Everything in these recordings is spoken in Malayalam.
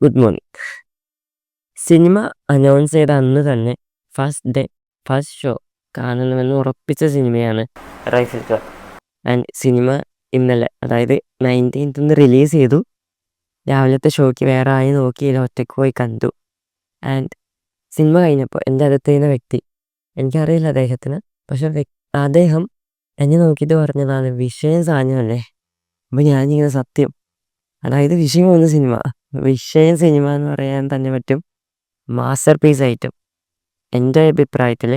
Good morning. സിനിമ അനൗൺസ് ചെയ്ത അന്ന് തന്നെ ഫസ്റ്റ് ഡേ ഫസ്റ്റ് ഷോ കാണണമെന്ന് ഉറപ്പിച്ച സിനിമയാണ് റൈഫിൾ ക്ലബ് ആൻഡ് സിനിമ ഇന്നലെ അതായത് നയന്റീൻത്തിന് റിലീസ് ചെയ്തു. രാവിലത്തെ ഷോയ്ക്ക് വേറെ ആയി നോക്കിയില്ല ഒറ്റയ്ക്ക് പോയി കണ്ടു. ആൻഡ് സിനിമ കഴിഞ്ഞപ്പോൾ എന്റെ അടുത്തിരുന്ന വ്യക്തി എനിക്കറിയില്ല അദ്ദേഹത്തിന് പക്ഷെ അദ്ദേഹം എന്നെ നോക്കിയിട്ട് പറഞ്ഞതാണ് വിഷയം സാധനമല്ലേ? അപ്പോൾ ഞാനിങ്ങനെ സത്യം അതായത് വിഷയമാണ് സിനിമ. വിഷയം സിനിമ എന്ന് പറയാൻ തന്നെ പറ്റും. മാസ്റ്റർ പീസ് ആയിട്ടും. എന്റെ അഭിപ്രായത്തിൽ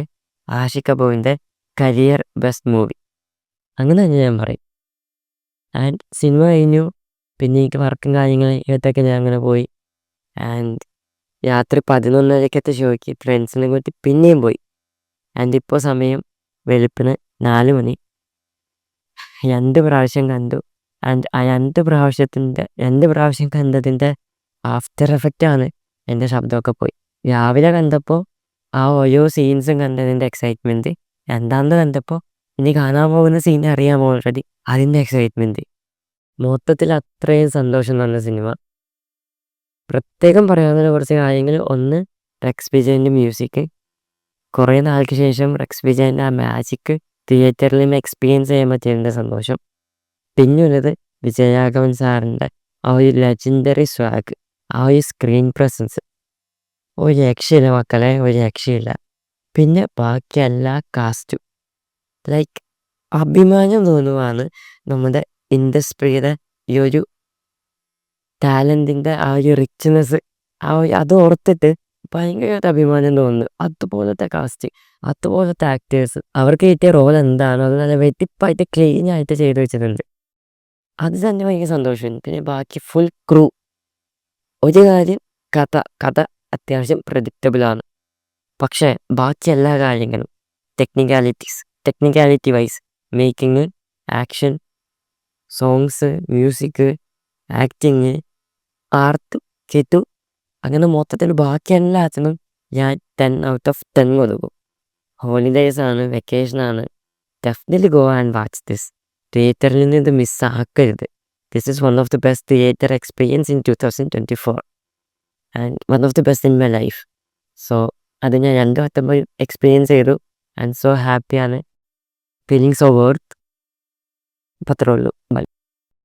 ആഷിക് കപൂറിന്റെ കരിയർ ബെസ്റ്റ് മൂവി അങ്ങനെ തന്നെ ഞാൻ പറയും. ആൻഡ് സിനിമ കഴിഞ്ഞു. പിന്നെ എനിക്ക് വർക്കും കാര്യങ്ങൾ ഇതൊക്കെ ഞാൻ അങ്ങനെ പോയി. ആൻഡ് രാത്രി പതിനൊന്നരക്കത്തെ ഷോയ്ക്ക് ഫ്രണ്ട്സിനെ കൂട്ടി പിന്നെയും പോയി. ആൻഡ് ഇപ്പോൾ സമയം വെളുപ്പിന് നാല് മണി. രണ്ട് പ്രാവശ്യം കണ്ടു. ആൻഡ് ആ രണ്ട് പ്രാവശ്യത്തിന്റെ രണ്ട് പ്രാവശ്യം കണ്ടതിന്റെ ആഫ്റ്റർ എഫക്റ്റാണ് എന്റെ ശബ്ദമൊക്കെ പോയി. രാവിലെ കണ്ടപ്പോൾ ആ ഓരോ സീൻസും കണ്ടതിന്റെ എക്സൈറ്റ്മെന്റ് രണ്ടാമത് കണ്ടപ്പോൾ ഇനി കാണാൻ പോകുന്ന സീൻ അറിയാമോ ഓൾറെഡി അതിന്റെ എക്സൈറ്റ്മെന്റ് മൊത്തത്തിൽ അത്രയും സന്തോഷം തന്ന സിനിമ പ്രത്യേകം പറയാവുന്ന കുറച്ച് കാര്യങ്ങൾ. ഒന്ന് റെക്സ് വിജയന്റെ മ്യൂസിക് കുറേ നാൾക്ക് ശേഷം റെക്സ് വിജയന്റെ ആ മാജിക് നിന്ന് എക്സ്പീരിയൻസ് ചെയ്യാൻ പറ്റിയതിന്റെ സന്തോഷം. പിന്നെ വിജയാഘവൻ സാറിന്റെ ആ ഒരു ലെജൻഡറി സ്വാഗ് ആ ഒരു സ്ക്രീൻ പ്രസൻസ് ഒരു രക്ഷയില്ല മക്കളെ ഒരു രക്ഷയില്ല. പിന്നെ ബാക്കി എല്ലാ കാസ്റ്റും ലൈക്ക് അഭിമാനം തോന്നുവാണ് നമ്മുടെ ഇൻഡസ്ട്രിയുടെ ഈ ഒരു ടാലന്റിന്റെ ആ ഒരു റിച്ച്നെസ് ആ അത് ഓർത്തിട്ട് ഭയങ്കരമായിട്ട് അഭിമാനം തോന്നുന്നു. അതുപോലത്തെ കാസ്റ്റ് അതുപോലത്തെ ആക്ടേഴ്സ് അവർക്ക് കിട്ടിയ റോൾ എന്താണോ അത് നല്ല വെട്ടിപ്പായിട്ട് ക്ലീൻ ആയിട്ട് ചെയ്ത് വെച്ചിട്ടുണ്ട്. അത് തന്നെ ഭയങ്കര സന്തോഷമായിരുന്നു പിന്നെ ബാക്കി ഫുൾ ക്രൂ ഒരു കാര്യം കഥ കഥ അത്യാവശ്യം പ്രഡിക്റ്റബിളാണ് പക്ഷേ ബാക്കി എല്ലാ കാര്യങ്ങളും technicalities technicality wise making action songs music acting ആർത്ത് കെറ്റു അങ്ങനെ മൊത്തത്തിൽ ബാക്കി എല്ലാത്തിനും ഞാൻ ടെൻ ഔട്ട് ഓഫ് ടെൻ കൊടുക്കും. ഹോളിഡേയ്സ് ആണ് വെക്കേഷൻ ആണ്. Definitely go and watch this തിയേറ്ററിൽ നിന്ന് ഇത് മിസ്സാക്കരുത്. This is one of the best theatre experience in two thousand twenty four and one of the best in my life so അത് ഞാൻ രണ്ട് വട്ടം പോയി എക്സ്പീരിയൻസ് ചെയ്തു. ആൻഡ് സോ ഹാപ്പിയാണ് ഫീലിംഗ് സോ വർത്ത് ഉള്ളൂ. ബൈ